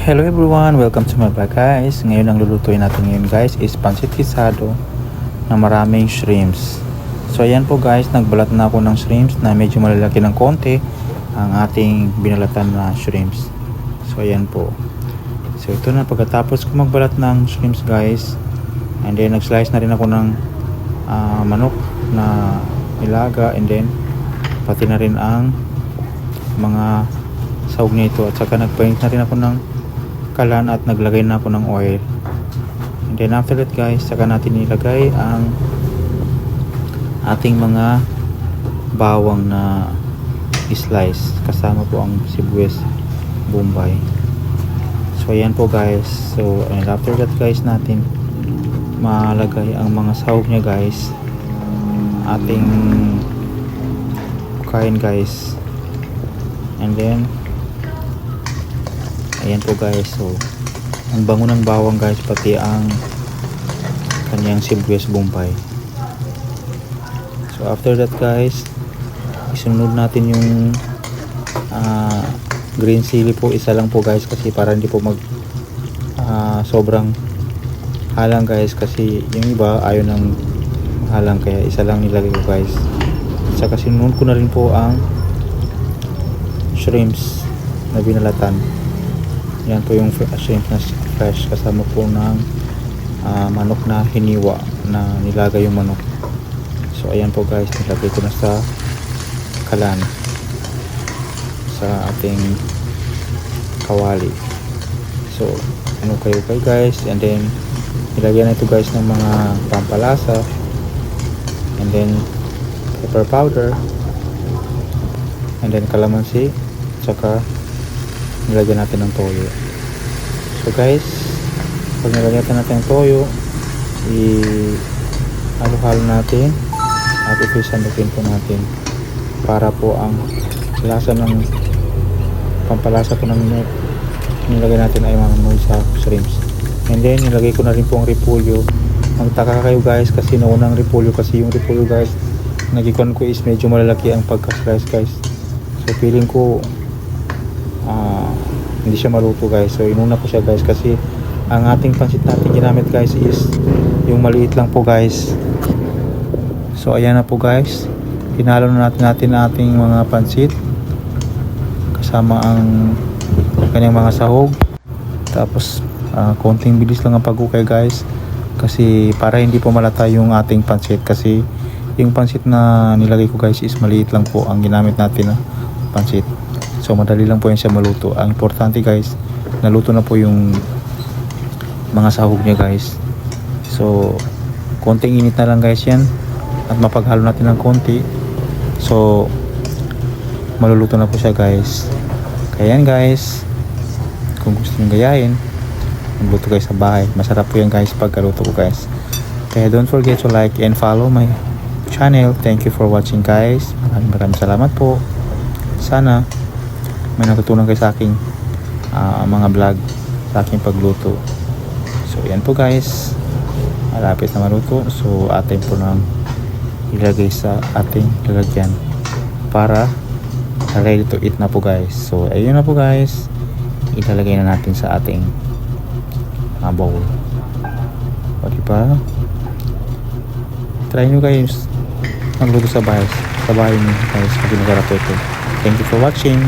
Hello everyone, welcome to my vlog guys. Ngayon ang lulutuin natin ngayon guys is pancit kisado na maraming shrimps. So ayan po guys, nagbalat na ako ng shrimps na medyo malalaki ng konti ang ating binalatan na shrimps. So ayan po. So ito na pagkatapos ko magbalat ng shrimps guys. And then nag-slice na rin ako ng ah, manok na nilaga and then pati na rin ang mga sahog nito at saka nagpaint na rin ako ng kalan at naglagay na ako ng oil. And then after that guys saka natin ilagay ang ating mga bawang na slice. Kasama po ang sibuyas bombay. So ayan po guys. So and after that guys natin malagay ang mga sahog niya guys. Ating kain guys. And then ayan po guys. So ang bango ng bawang guys pati ang kanyang sibuyas bombay. So after that guys isunod natin yung ah, green chili po. Isa lang po guys kasi para hindi po mag ah, sobrang halang guys kasi yung iba ayaw ng halang kaya isa lang nilagay ko guys. Saka sinunod ko na rin po ang shrimps na binalatan yan po yung shrimp na fresh kasama po ng ah, manok na hiniwa na nilagay yung manok. So ayan po guys nilagay ko na sa kalan sa ating kawali. So ano kayo kayo guys? And then nilagyan na ito guys ng mga pampalasa. And then pepper powder. And then calamansi tsaka nilagyan natin ng toyo. So guys pag nilagyan natin ng toyo i halo-halo natin at ipisandukin po natin para po ang lasa ng pampalasa po ng milk nilagay natin ay mamamay sa shrimps. And then nilagay ko na rin po ang repolyo. Magtaka kayo guys kasi naunang repolyo kasi yung repolyo guys nagikon ko is medyo malalaki ang pagka-slice guys. So feeling ko ah, hindi siya maluto guys. So inuna ko siya guys kasi ang ating pansit natin ginamit guys is yung maliit lang po guys. So ayan na po guys. Hinalo na natin natin ating mga pansit kasama ang kanyang mga sahog. Tapos ah, konting bilis lang ang pagukay guys kasi para hindi po malata yung ating pansit kasi yung pansit na nilagay ko guys is maliit lang po ang ginamit natin na pansit so madali lang po yan siya maluto. Ang importante guys naluto na po yung mga sahog niya guys. So konting init na lang guys yan. At mapaghalo natin ng konti. So maluluto na po siya guys. Kaya yan guys. Kung gusto nyo gayahin magluto guys sa bahay. Masarap po yan guys pagkaluto ko guys. Kaya don't forget to like and follow my channel. Thank you for watching guys. Maraming maraming salamat po. Sana may natutunan kayo sa aking ah, mga vlog sa aking pagluto. So yan po guys. Malapit na maluto. So atin po nang ilagay sa ating lalagyan para ready to eat na po guys. So ayun na po guys. Ilalagay na natin sa ating mga bowl. O diba? Try nyo guys. Magluto sa bahay sa bahay nyo guys. Masarap po ito thank you for watching